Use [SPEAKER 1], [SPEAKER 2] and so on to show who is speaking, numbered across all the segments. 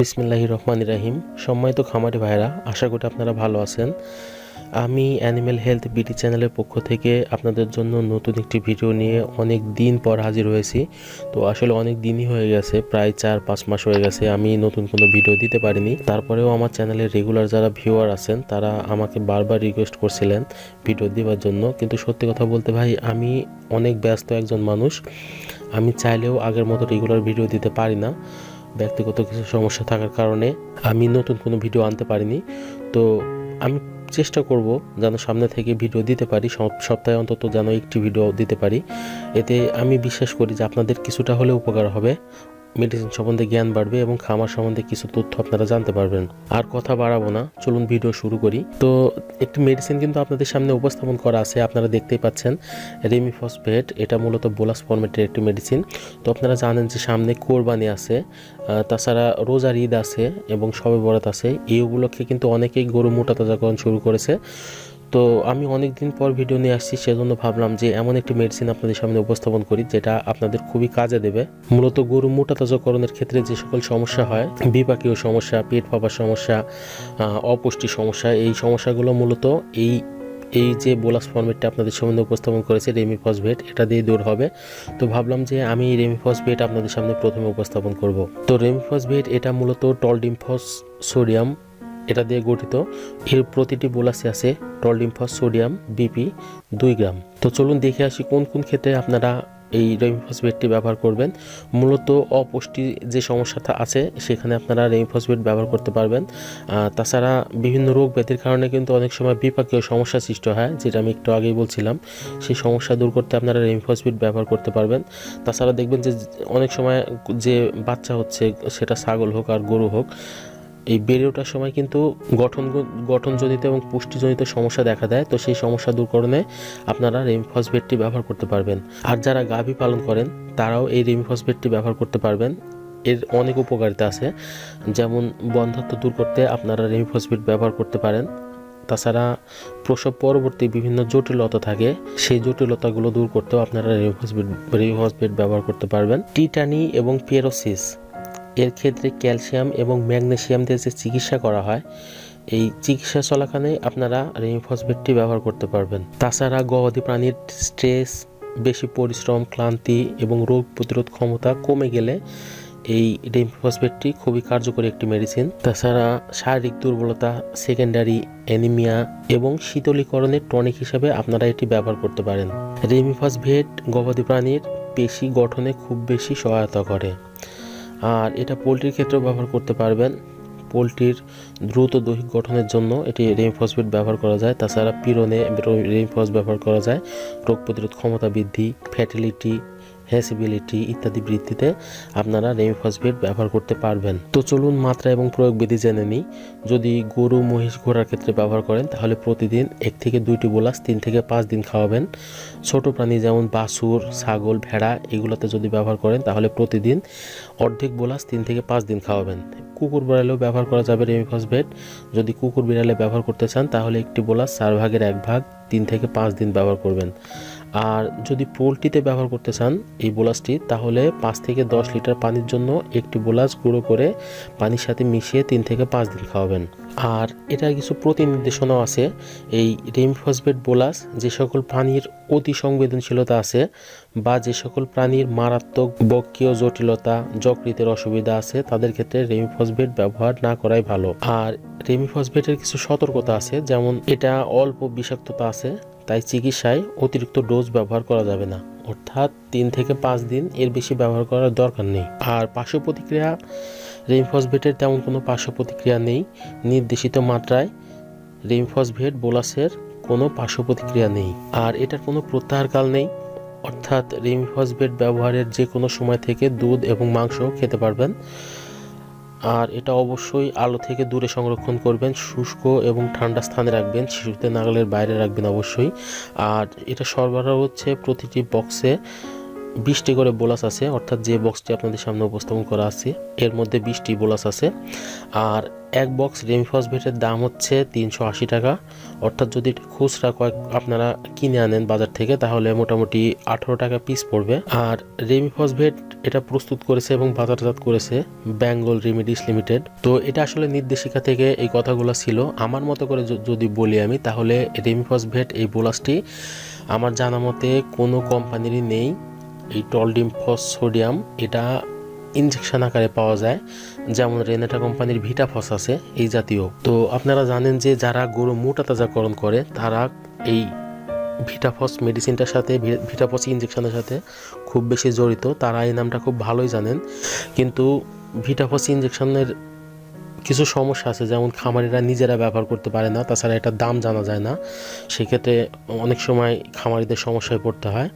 [SPEAKER 1] বিসমিল্লাহ রহমান রাহিম। সম্মানিত খামারি ভাইরা আশা করি আপনারা ভালো আছেন। আমি অ্যানিম্যাল হেলথ বিটি চ্যানেলের পক্ষ থেকে আপনাদের জন্য নতুন একটি ভিডিও নিয়ে অনেক দিন পর হাজির হয়েছি। তো আসলে অনেক দিনই হয়ে গেছে, প্রায় চার পাঁচ মাস হয়ে গেছে, আমি নতুন কোনো ভিডিও দিতে পারিনি। তারপরেও আমার চ্যানেলের রেগুলার যারা ভিউয়ার আছেন, তারা আমাকে বারবার রিকোয়েস্ট করছিলেন ভিডিও দেওয়ার জন্য। কিন্তু সত্যি কথা বলতে ভাই, আমি অনেক ব্যস্ত একজন মানুষ। আমি চাইলেও আগের মতো রেগুলার ভিডিও দিতে পারি না। ব্যক্তিগত কিছু সমস্যা থাকার কারণে আমি নতুন কোনো ভিডিও আনতে পারিনি। তো আমি চেষ্টা করব যেন সামনে থেকে ভিডিও দিতে পারি সপ- সপ্তাহে অন্তত যেন একটি ভিডিও দিতে পারি। এতে আমি বিশ্বাস করি যে আপনাদের কিছুটা হলে উপকার হবে। মেডিসিন সম্বন্ধে জ্ঞান বাড়বে এবং খামার সম্বন্ধে কিছু তথ্য আপনারা জানতে পারবেন। আর কথা বাড়াবো না, চলুন ভিডিও শুরু করি। তো একটি মেডিসিন কিন্তু আপনাদের সামনে উপস্থাপন করা আছে, আপনারা দেখতেই পাচ্ছেন, রেমিফসফেট, এটা মূলত বোলাস ফর্মেটের একটি মেডিসিন। তো আপনারা জানেন যে সামনে কোরবানি আছে তাছাড়া রোজার ঈদ আছে এবং সবে বরাত আছে। এই উপলক্ষে কিন্তু অনেকেই গরু মোটা তাজাকরণ শুরু করেছে। তো আমি অনেক দিন পর ভিডিও নিয়ে আসছি, সেজন্য ভাবলাম যে এমন একটি মেডিসিন আপনাদের সামনে উপস্থাপন করি, যেটা আপনাদের খুবই কাজে দেবে। মূলত গরু মোটা তাজাকরণের ক্ষেত্রে যে সকল সমস্যা হয়, বিপাকীয় সমস্যা, পেট ফাঁপার সমস্যা অপুষ্টি সমস্যা, এই সমস্যাগুলো মূলত এই এই যে বোলাস ফর্মেটটা আপনাদের সামনে উপস্থাপন করেছে রেমিফসভেট এটা দিয়ে দূর হবে। তো ভাবলাম যে আমি রেমিফসভেট আপনাদের সামনে প্রথমে উপস্থাপন করব। তো রেমিফসভেট এটা মূলত টলডিমফস সোডিয়াম এটা দিয়ে গঠিত। এর প্রতিটি বোলাসে আছে টলডিমফস সোডিয়াম বিপি দুই গ্রাম। তো চলুন দেখে আসি কোন কোন ক্ষেত্রে আপনারা এই রেমিফসভেটটি ব্যবহার করবেন। মূলত অপুষ্টি যে সমস্যাটা আছে, সেখানে আপনারা রেমিফসভেট ব্যবহার করতে পারবেন। তাছাড়া বিভিন্ন রোগ ব্যাধির কারণে কিন্তু অনেক সময় বিপাকীয় সমস্যা সৃষ্টি হয়, যেটা আমি একটু আগেই বলছিলাম। সেই সমস্যা দূর করতে আপনারা রেমিফসভেট ব্যবহার করতে পারবেন। তাছাড়া দেখবেন যে অনেক সময় যে বাচ্চা হচ্ছে, সেটা ছাগল হোক আর গরু হোক এই বেড়ে ওঠার সময় কিন্তু গঠন গঠনজনিত এবং পুষ্টিজনিত সমস্যা দেখা দেয়। তো সেই সমস্যা দূরকরণে আপনারা রেমিফসভেটটি ব্যবহার করতে পারবেন। আর যারা গাভী পালন করেন, তারাও এই রেমিফসভেটটি ব্যবহার করতে পারবেন। এর অনেক উপকারিতা আছে। যেমন বন্ধ্যত্ব দূর করতে আপনারা রেমিফসভেট ব্যবহার করতে পারেন। তাছাড়া প্রসব পরবর্তী বিভিন্ন জটিলতা থাকে, সেই জটিলতাগুলো দূর করতেও আপনারা রেমিফসভেট রেমিফসভেট ব্যবহার করতে পারবেন। টিটানি এবং পিরোসিস। এর ক্ষেত্রে ক্যালসিয়াম এবং ম্যাগনেসিয়াম দিয়ে যে চিকিৎসা করা হয়, এই চিকিৎসা চলাকালে আপনারা রেমিফসভেটটি ব্যবহার করতে পারবেন। তাছাড়া গবাদি প্রাণীর স্ট্রেস বেশি পরিশ্রম, ক্লান্তি এবং রোগ প্রতিরোধ ক্ষমতা কমে গেলে এই রেমিফসভেটটি খুবই কার্যকরী একটি মেডিসিন তাছাড়া শারীরিক দুর্বলতা সেকেন্ডারি অ্যানিমিয়া এবং শীতলীকরণের টনিক হিসেবে আপনারা এটি ব্যবহার করতে পারেন। রেমিফসভেট গবাদি প্রাণীর পেশি গঠনে খুব বেশি সহায়তা করে। আর এটা পোলট্রির ক্ষেত্রেও ব্যবহার করতে পারবেন। পোলট্রির দ্রুত দৈহিক গঠনের জন্য এটি রেমফসফেট ব্যবহার করা যায়। তাছাড়া পিরনে রেমফস ব্যবহার করা যায়। রোগ প্রতিরোধ ক্ষমতা বৃদ্ধি ফ্যাটিলিটি হ্যাসিবিলিটি ইত্যাদি বৃদ্ধিতে আপনারা রেমফসফেট ব্যবহার করতে পারবেন। তো চলুন মাত্রা এবং প্রয়োগ বিধি জেনে নিই। যদি গরু মহিষ ঘোড়ার ক্ষেত্রে ব্যবহার করেন, তাহলে প্রতিদিন এক থেকে দুইটি বোলাস তিন থেকে পাঁচ দিন খাওয়াবেন। ছোট প্রাণী যেমন বাছুর, ছাগল, ভেড়া, এগুলোতে যদি ব্যবহার করেন, তাহলে প্রতিদিন অর্ধেক বোলাস তিন থেকে পাঁচ দিন খাওয়াবেন। কুকুর বিড়ালেও ব্যবহার করা যাবে রেমিফসভেট যদি কুকুর বিড়ালে ব্যবহার করতে চান, তাহলে একটি বোলাস চার ভাগের এক ভাগ তিন থেকে পাঁচ দিন ব্যবহার করবেন। আর যদি পোলট্রিতে ব্যবহার করতে চান এই বোলাসটি, তাহলে পাঁচ থেকে দশ লিটার পানির জন্য একটি বোলাস গুঁড়ো করে পানির সাথে মিশিয়ে তিন থেকে পাঁচ দিন খাওয়াবেন। আর এটার কিছু প্রতিনির্দেশনাও আছে। এই রেমফসবেট বোলাস যে সকল প্রাণীর অতি সংবেদনশীলতা আছে বা যে সকল প্রাণীর মারাত্মক বক্ষীয় জটিলতা, যকৃতের অসুবিধা আছে, তাদের ক্ষেত্রে রেমিফসবেট ব্যবহার না করাই ভালো। আর রেমিফসবেটের কিছু সতর্কতা আছে, যেমন এটা অল্প বিষাক্ততা আছে, তাই চিকিৎসায় অতিরিক্ত ডোজ ব্যবহার করা যাবে না। অর্থাৎ তিন থেকে পাঁচ দিন এর বেশি ব্যবহার করার দরকার নেই। আর পার্শ্ব প্রতিক্রিয়া রেমফসভেটের তেমন কোনো পার্শ্ব প্রতিক্রিয়া নেই। নির্দেশিত মাত্রায় রেমফসভেট বোলাসের কোনো পার্শ্ব প্রতিক্রিয়া নেই। আর এটার কোনো প্রত্যাহারকাল নেই। অর্থাৎ রেমিফসভেট ব্যবহারের যে কোনো সময় থেকে দুধ এবং মাংস খেতে পারবেন। আর এটা অবশ্যই আলো থেকে দূরে সংরক্ষণ করবেন, শুষ্ক এবং ঠান্ডা স্থানে রাখবেন শিশুতে নাগালের বাইরে রাখবেন অবশ্যই। আর এটা সরবরাহ হচ্ছে প্রতিটি বক্সে বিশটি করে বোলাস আছে, অর্থাৎ যে বক্সটি আপনাদের সামনে উপস্থাপন করা আছে, এর মধ্যে বিশটি বোলাস আছে। আর এক বক্স রেমিফসভেটের দাম হচ্ছে তিনশো আশি টাকা, অর্থাৎ যদি খুচরা কয়েক আপনারা কিনে আনেন বাজার থেকে, তাহলে মোটামুটি আঠেরো টাকা পিস পড়বে। আর রেমিফসভেট এটা প্রস্তুত করেছে এবং বাজারজাত করেছে বেঙ্গল রেমিডিস লিমিটেড তো এটা আসলে নির্দেশিকা থেকে এই কথাগুলো ছিল। আমার মতো করে যদি বলি আমি, তাহলে রেমিফসভেট এই বোলাসটি আমার জানা মতে কোনো কোম্পানিরই নেই। এই টলডিম সোডিয়াম, এটা ইনজেকশন আকারে পাওয়া যায়, যেমন রেনেটা কোম্পানির ভিটাফস আছে, এই জাতীয়। তো আপনারা জানেন যে যারা গরু মোটা তাজাকরণ করে, তারা এই ভিটাফস মেডিসিনটার সাথে ভিটাফস ইনজেকশনের সাথে খুব বেশি জড়িত। তারা এই নামটা খুব ভালোই জানেন। কিন্তু ভিটাফস ইনজেকশনের কিছু সমস্যা আছে, যেমন খামারিরা নিজেরা ব্যবহার করতে পারে না, তাছাড়া এটার দাম জানা যায় না। সেক্ষেত্রে অনেক সময় খামারিদের সমস্যায় পড়তে হয়।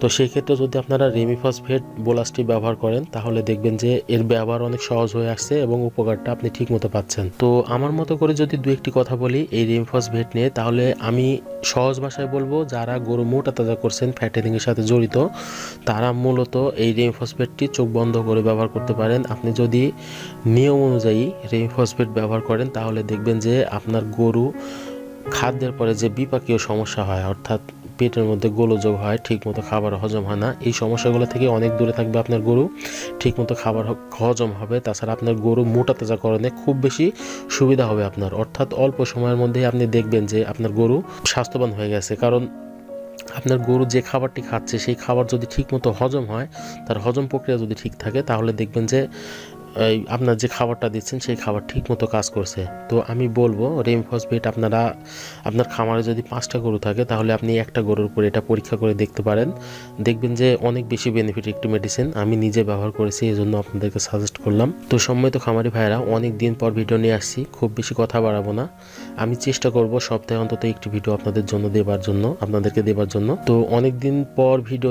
[SPEAKER 1] তো সেই ক্ষেত্রে যদি আপনারা রেমিফসভেট বোলাসটি ব্যবহার করেন, তাহলে দেখবেন যে এর ব্যবহার অনেক সহজ হয়ে আসছে এবং উপকারটা আপনি ঠিক মতো পাচ্ছেন। তো আমার মতো করে যদি দু একটি কথা বলি এই রেমিফসভেট নিয়ে, তাহলে আমি সহজ ভাষায় বলব, যারা গরু মোটা তাজা করছেন ফ্যাটেনিং এর সাথে জড়িত, তারা মূলত এই রেমিফসভেটটি চোখ বন্ধ করে ব্যবহার করতে পারেন। আপনি যদি নিয়ম অনুযায়ী রেমিফসভেট ব্যবহার করেন, তাহলে দেখবেন যে আপনার গরু খাদ্যের পরে যে বিপাকীয় সমস্যা হয়, অর্থাৎ পেটের মধ্যে গোলযোগ হয়, ঠিকমতো খাবার হজম হয় না, এই সমস্যাগুলো থেকে অনেক দূরে থাকবে আপনার গরু, ঠিকমতো খাবার হজম হবে, তাছাড়া আপনার গরু মোটা তাজাকরণে খুব বেশি সুবিধা হবে আপনার, অর্থাৎ অল্প সময়ের মধ্যেই আপনি দেখবেন যে আপনার গরু স্বাস্থ্যবান হয়ে গেছে, কারণ আপনার গরু যে খাবারটি খাচ্ছে, সেই খাবার যদি ঠিকমতো হজম হয়, তার হজম প্রক্রিয়া যদি ঠিক থাকে, তাহলে দেখবেন যে আপনার যে খাবারটা দিচ্ছেন, সেই খাবার ঠিক মতো কাজ করছে। তো আমি বলব রেমফসফেট আপনারা, আপনার খামারে যদি পাঁচটা গরু থাকে, তাহলে আপনি একটা গরুর উপরে এটা পরীক্ষা করে দেখতে পারেন। দেখবেন যে অনেক বেশি বেনিফিট একটি মেডিসিন আমি নিজে ব্যবহার করেছি এই জন্য আপনাদেরকে সাজেস্ট করলাম। তো সম্মিলিত খামারি ভাইরা অনেক দিন পর ভিডিও নিয়ে আসছি, খুব বেশি কথা বাড়াবো না। আমি চেষ্টা করব সপ্তাহে অন্তত একটি ভিডিও আপনাদের জন্য দেবার জন্য, আপনাদেরকে দেবার জন্য। তো অনেক দিন পর ভিডিও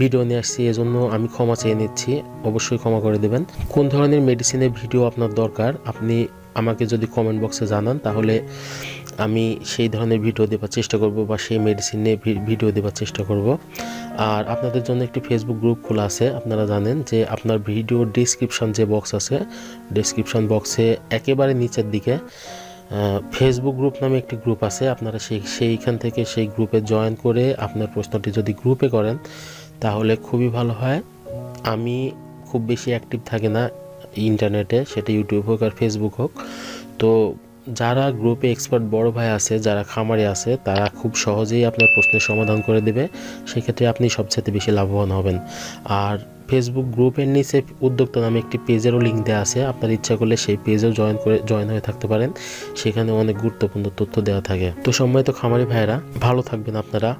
[SPEAKER 1] ভিডিও নিয়ে আসছি, এজন্য আমি ক্ষমা চেয়ে নিচ্ছি। অবশ্যই ক্ষমা করে দেবেন। কোন ধরনের মেডিসিনের ভিডিও আপনার দরকার? আপনি আমাকে যদি কমেন্ট বক্সে জানান, তাহলে আমি সেই ধরনের ভিডিও দেওয়ার চেষ্টা করব বা সেই মেডিসিন নিয়ে ভিডিও দেওয়ার চেষ্টা করব। আর আপনাদের জন্য একটি ফেসবুক গ্রুপ খোলা আছে, আপনারা জানেন যে আপনার ভিডিও ডিসক্রিপশন যে বক্স আছে ডিসক্রিপশন বক্সে একেবারে নিচের দিকে ফেসবুক গ্রুপ নামে একটি গ্রুপ আছে। আপনারা সেই সেইখান থেকে সেই গ্রুপে জয়েন করে আপনার প্রশ্নটি যদি গ্রুপে করেন তাহলে খুবই ভালো হয়। আমি খুব বেশি অ্যাক্টিভ থাকি না ইন্টারনেটে সেটা ইউটিউব হোক আর ফেসবুক হোক। তো যারা গ্রুপে এক্সপার্ট বড় ভাই আছে, যারা খামারে আছে, তারা খুব সহজেই আপনার প্রশ্নের সমাধান করে দেবে। সেক্ষেত্রে আপনি সবচেয়ে বেশি লাভবান হবেন। আর ফেসবুক গ্রুপের নিচে উদ্যোক্তা নামে একটি পেজেরও লিঙ্ক দেওয়া আছে। আপনার ইচ্ছা করলে সেই পেজেও জয়েন করে জয়েন হয়ে থাকতে পারেন। সেখানে অনেক গুরুত্বপূর্ণ তথ্য দেওয়া থাকে। তো সম্মানিত খামারি ভাইয়েরা, ভালো থাকবেন আপনারা।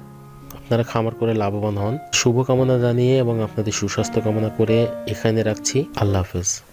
[SPEAKER 1] আপনারা খামার করে লাভবান হন। শুভকামনা জানিয়ে এবং আপনাদের সুস্বাস্থ্য কামনা করে এখানে রাখছি। আল্লাহ হাফেজ।